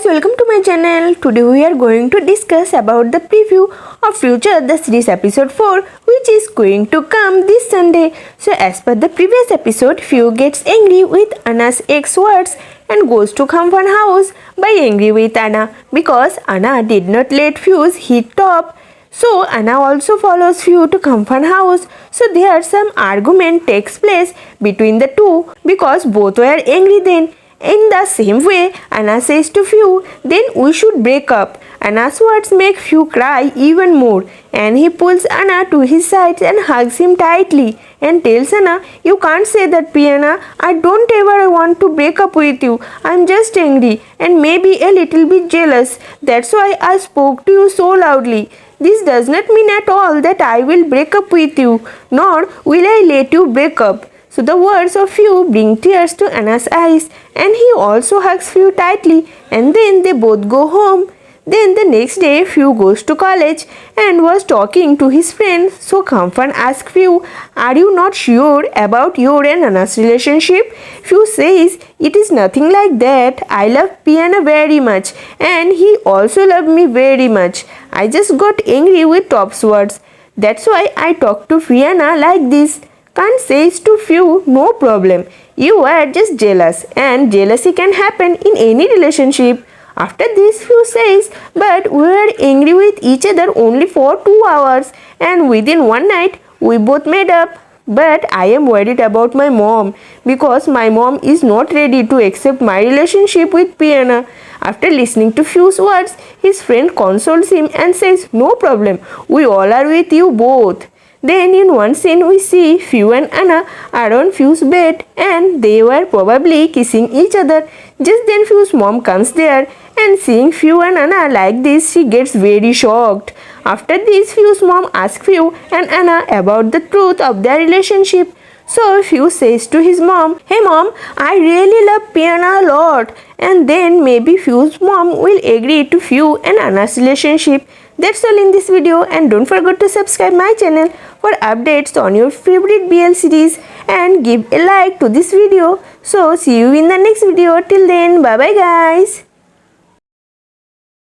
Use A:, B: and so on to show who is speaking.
A: guys welcome to my channel today we are going to discuss about the preview of future the series episode 4 which is going to come this sunday so as per the previous episode Few gets angry with anna's ex words and goes to Khamfan house by angry with anna because anna did not let Fuse hit top so Anna also follows Few to Khamfan house. So there some argument takes place between the two because both were angry then. In the same way, Anna says to Few, then we should break up. Anna's words make Few cry even more and he pulls Anna to his side and hugs him tightly and tells Anna, You can't say that, Piana. I don't ever want to break up with you. I'm just angry and maybe a little bit jealous. That's why I spoke to you so loudly. This does not mean at all that I will break up with you, nor will I let you break up. So the words of Few bring tears to Anna's eyes and he also hugs Few tightly and then they both go home. Then the next day Few goes to college and was talking to his friend. So Khamfan asks Few, Are you not sure about your and Anna's relationship? Few says, It is nothing like that. I love Piana very much and he also loved me very much. I just got angry with Top's words. That's why I talk to Fiona like this. Khan says to Few, no problem. You are just jealous, and jealousy can happen in any relationship. After this, Few says, but we were angry with each other only for two hours, and within one night, we both made up. But I am worried about my mom because my mom is not ready to accept my relationship with Piana. After listening to Few's words, his friend consoles him and says, No problem, we all are with you both. Then in one scene we see Few and Anna are on Few's bed and they were probably kissing each other. Just then Few's mom comes there and seeing Few and Anna like this she gets very shocked. After this Few's mom asks Few and Anna about the truth of their relationship. So Few says to his mom, Hey mom, I really love Piana a lot. And then maybe Few's mom will agree to Few and Anna's relationship. That's all in this video and don't forget to subscribe my channel for updates on your favorite BL series and give a like to this video. So see you in the next video. Till then bye bye guys.